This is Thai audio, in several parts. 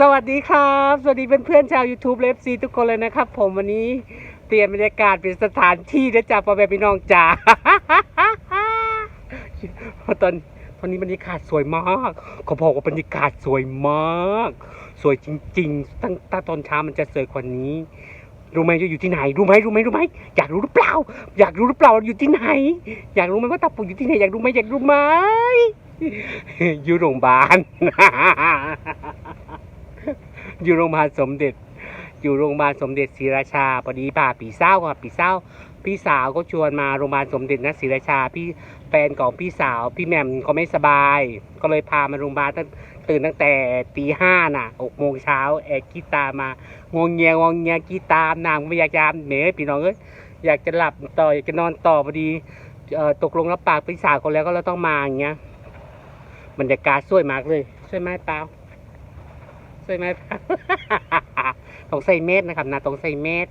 สวัสดีครับ สวัสดีเพื่อนเพื่อนๆชาว YouTube เลฟซีทุกคนเลยนะครับ ผมวันนี้เตรียมบรรยากาศเป็นสถานที่นะจ๊ะพ่อแม่พี่น้องจ๋าตอนตอนนี้บรรยากาศสวยมากเขาบอกว่าบรรยากาศสวยมาก สวยจริง ๆ ตั้งแต่ตอนเช้ามันจะสวยกว่านี้รู้ไหมจะอยู่ที่ไหนรู้ไหมรู้ไหมรู้ไหมอยากรู้หรือเปล่า อยากรู้หรือเปล่าอยู่ที่ไหน อยากรู้ไหมว่าตาปู่อยู่ที่ไหน อยากรู้ไหมอยากรู้ไหมอยู่โรงพยาบาล อยู่โรงพยาบาลสมเด็จ อยู่โรงพยาบาลสมเด็จศรีราชาพอดีป่าปีเศร้าค่ะปีเศร้า พี่สาวก็ชวนมาโรงพยาบาลสมเด็จนะศรีราชา พี่แฟนของพี่สาวพี่แหม่มก็ไม่สบาย ก็เลยพามาโรงพยาบาลตั้งตื่นตั้งแต่ตีห้าน่ะหกโมงเช้าแอกกีตามางงเงียงงเงียกีตาร์นางไม่อยากจะเหนื่อพี่น้องเอ้ยอยากจะหลับต่ออยากจะนอนต่อพอดีเอ่อตกลงรับปากพี่สาวคนแล้วก็เราต้องมาอย่างเงี้ยบรรยากาศสวยมากเลยสวยไหมเปล่า ใช่ไหมต้องใส่เม็ดนะครับนะต้องใส่เม็ด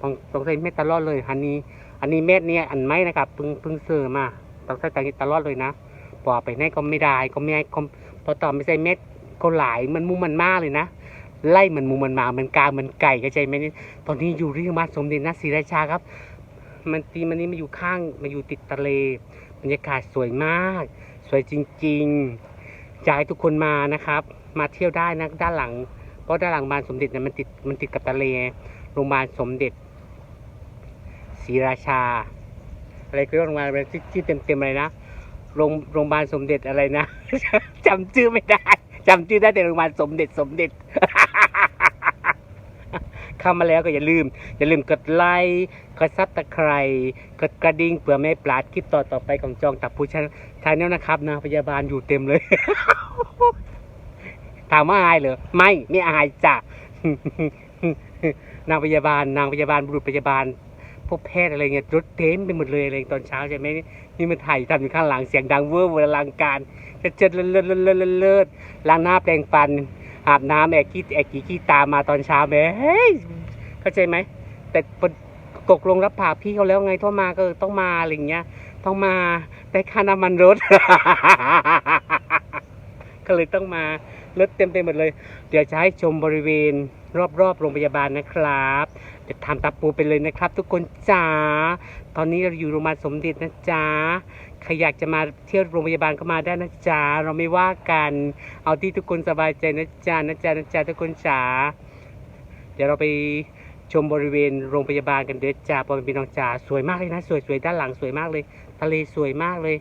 ต้องต้องใส่เม็ดตลอดเลย อันนี้ อันนี้เม็ดเนี่ยอันไม่นะครับพิ่งพิ่งซื้อมาต้องใส่ตลอดเลยนะปอไปไหนก็ไม่ได้ก็ไม่ก็พอต่อไม่ใส่เม็ดก็หลายมันมุมมันมากเลยนะไล่เหมันมุมมันมาเหมันกาเหมันไก่เข้าใจไหมนี่ตอนนี้อยู่ที่โรงพยาสมเด็จนะศรีราชาครับ มันตีมันนี้มาอยู่ข้างมาอยู่ติดทะเลบรรยากาศสวยมาก สวยจริงๆอยากให้ทุกคนมานะครับ มาเที่ยวได้นะด้านหลัง เพราะด้านหลังโรงพยาบาลสมเด็จเนี่ยมันติดมันติดกับทะเลโรงพยาบาลสมเด็จศรีราชา อะไรก็โรงพยาบาลอะไรที่ที่เต็มเต็มๆอะไรนะโรงโรงพยาบาลสมเด็จอะไรนะจำชื่อไม่ได้จำชื่อได้แต่โรงพยาบาลสมเด็จสมเด็จเข้ามาแล้วก็อย่าลืม อย่าลืมกดไลค์กดซับตะไคร่กดกระดิ่งเพื่อไม่พลาดคลิปต่อต่อไปของจองตับผู้ชายชายเนี้นะครับนะพยาบาลอยู่เต็มเลย ถามว่าอายเหรอไม่ไม่อายจ้ะนางพยาบาล นางพยาบาลบุรุษพยาบาลพวกแพทย์อะไรเงี้ยรถเต็มไปหมดเลยอะไรตอนเช้าใช่ไหมนี่มันถ่ายทำอยู่ข้างหลังเสียงดังเวอร์เวอร์อลังการจะเจ็ดเลิศเลิศเลิศเลิศล้างหน้าแปรงฟันอาบน้ำแอกกี้แอกกี้ขี้ตามมาตอนเช้าแหมเฮ้ยเข้าใจไหมแต่ตกลงรับปากพี่เขาแล้วไงถ้ามาก็ต้องมาอะไรเงี้ย ต้องมาได้ค่าน้ำมันรถ ก็เลยต้องมา รถเต็มไปหมดเลย เดี๋ยวจะให้ชมบริเวณรอบๆโรงพยาบาลนะครับเดี๋ยวทำตาปูไปเลยนะครับ ทุกคนจ๋าตอนนี้เราอยู่โรงพยาบาลสมเด็จนะจ๊ะใครอยากจะมาเที่ยวโรงพยาบาลก็มาได้นะจ๊ะเราไม่ว่ากัน เอาที่ทุกคนสบายใจนะจ๊ะนะจ๊ะนะจ๊ะทุกคนจ๋าเดี๋ยวเราไปชมบริเวณโรงพยาบาลกันเด้อจ้าพอเป็นพี่น้องจ๋าสวยมากเลยนะ สวยๆด้านหลังสวยมากเลย ทะเลสวยมากเลย